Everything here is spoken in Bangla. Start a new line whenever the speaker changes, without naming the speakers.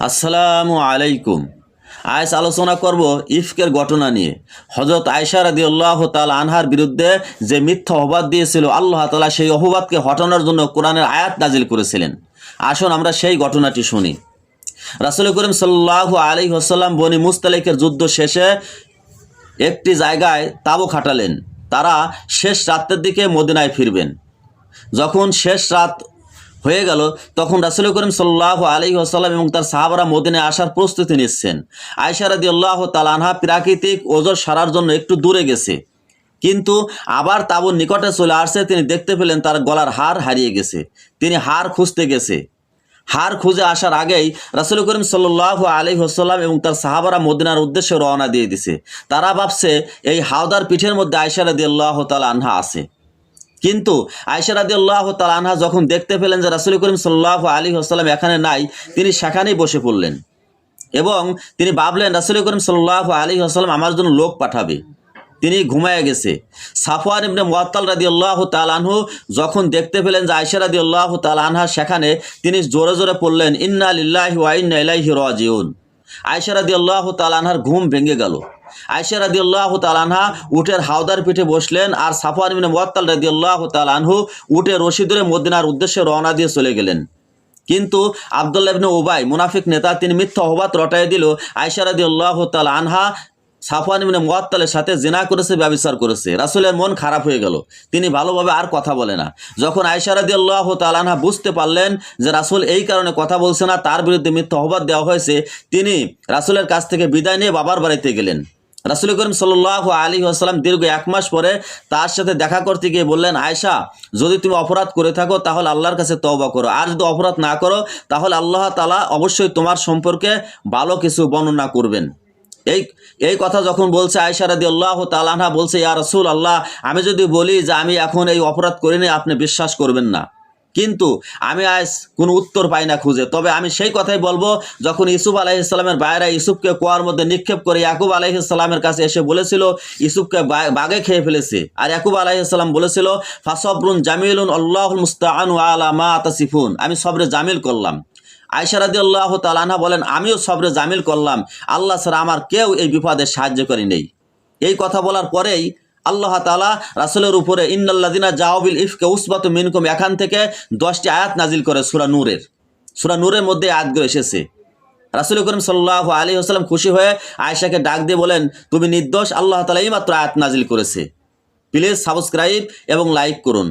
আসসালামু আলাইকুম। আজ আলোচনা করব ইফকের ঘটনা নিয়ে। হজরত আয়সা রাদি আল্লাহ তাল আনহার বিরুদ্ধে যে মিথ্যা অবাদ দিয়েছিল, আল্লাহ তালা সেই অপবাদকে হটানোর জন্য কোরআনের আয়াত নাজিল করেছিলেন। আসুন আমরা সেই ঘটনাটি শুনি। রাসুল করিম সাল্লাহ আলী হাসাল্লাম বনি মুস্তালিকের যুদ্ধ শেষে একটি জায়গায় তাবু খাটালেন। তারা শেষ রাতের দিকে মদিনায় ফিরবেন। যখন শেষ রাত হয়ে গেল। তখন রাসুল করিম সাল্লাহ আলী আসাল্লাম এবং তার সাহাবারা মদিনে আসার প্রস্তুতি নিচ্ছেন। আয়সারাদি আল্লাহ তালানহা প্রাকৃতিক ওজোর সারার জন্য একটু দূরে গেছে। কিন্তু আবার তাবুর নিকটে চলে আসছে, তিনি দেখতে পেলেন তার গলার হার হারিয়ে গেছে। তিনি হার খুঁজতে গেছে। হার খুঁজে আসার আগেই রাসুল করিম সাল্লাহ আলী হোসাল্লাম এবং তার সাহাবারা মদিনার উদ্দেশ্যে রওনা দিয়ে দিছে। তারা ভাবছে, এই হাওদার পিঠের মধ্যে আয়সারাদি আল্লাহ তালা আনহা আছে। কিন্তু আয়সা রাদি আল্লাহ তালানহা যখন দেখতে পেলেন যে রাসুল করিম সাল্লাহ আলী হাসাল্লাম এখানে নাই, তিনি সেখানেই বসে পড়লেন। এবং তিনি ভাবলেন, রাসুল করিম সাল্লাহ আলী হাসাল্লাম আমার জন্য লোক পাঠাবে। তিনি ঘুমায় গেছে। সাফওয়ান ইবনে মুয়াত্তাল আল্লাহ তালানহু যখন দেখতে পেলেন যে আয়সা রাদি আল্লাহ তালানহা সেখানে, তিনি জোরে জোরে পড়লেন, ইন্না লিল্লাহি ওয়া ইন্না ইলাইহি রাজিউন। আয়সা রাদি আল্লাহ তালানহার ঘুম ভেঙে গেল। আয়সা রাদি আল্লাহ তালানহা উটের হাওদার পিঠে বসলেন আর সাফার মিনে মোয়াত্তাল রাদি আল্লাহ তালানহু উটে রশিদুরে মদিনার উদ্দেশ্যে রওনা দিয়ে চলে গেলেন। কিন্তু আবদুল্লাহ ওবাই মুনাফিক নেতা, তিনি মিথ্যা অবাদ রটাই দিল। আয়সারাদি আল্লাহ তাল আনহা সাফওয়ান ইবনে মুয়াত্তালের সাথে জেনা করেছে, ব্যবচার করেছে। রাসূলের মন খারাপ হয়ে গেল। তিনি ভালোভাবে আর কথা বলে না। যখন আয়সা রাদি আল্লাহ তালানহা বুঝতে পারলেন যে রাসূল এই কারণে কথা বলছে না, তার বিরুদ্ধে মিথ্যা অবাদ দেওয়া হয়েছে, তিনি রাসুলের কাছ থেকে বিদায় নিয়ে বাবার বাড়িতে গেলেন। রাসুল করিম সাল্লাহ আলী আসসালাম দীর্ঘ এক মাস পরে তার সাথে দেখা করতে গিয়ে বললেন আয়সা যদি তুমি অপরাধ করে থাকো, তাহলে আল্লাহর কাছে তওবা করো। আর যদি অপরাধ না করো, তাহলে আল্লাহ তালা অবশ্যই তোমার সম্পর্কে ভালো কিছু বর্ণনা করবেন। এই এই কথা যখন বলছে আয়সা রাদি আল্লাহ তালাহা বলছে, ইয়া রসুল আল্লাহ আমি যদি বলি যে আমি এখন এই অপরাধ করিনি, আপনি বিশ্বাস করবেন না। কিন্তু আমি আজ কোনো উত্তর পাই না খুঁজে। তবে আমি সেই কথাই বলব, যখন ইসুফ আলাইসাল্লামের বাইরা ইসুফকে কুয়ার মধ্যে নিক্ষেপ করে ইয়াকুব আলাইসাল্লামের কাছে এসে বলেছিল ইসুফকে বাগে খেয়ে ফেলেছে। আর ইয়াকুব আলাইসাল্লাম বলেছিল, ফাসবরুন জামিলুন আল্লাহ মুস্তাআন আলা মা আমি সবরে জামিল করলাম। আয়সারাদি আল্লাহ তালানহা বলেন, আমিও সবরে জামিল করলাম। আল্লাহ ছাড়া আমার কেউ এই বিপদে সাহায্য করি নেই। এই কথা বলার পরেই আল্লাহ তালা রাসুলের উপরে ইন্নাল্লাদিনা জাওবিল ইফকে উসবাত মিনকুম, এখান থেকে দশটি আয়াত নাজিল করে সুরা নূরের। সুরা নূরের মধ্যে আয়াতগুলো এসেছে। রাসুল করিম সাল্লাহ আলী হাসলাম খুশি হয়ে আয়েশাকে ডাক দিয়ে বলেন, তুমি নির্দোষ, আল্লাহ তালা এই মাত্র আয়াত নাজিল করেছে। প্লিজ সাবস্ক্রাইব এবং লাইক করুন।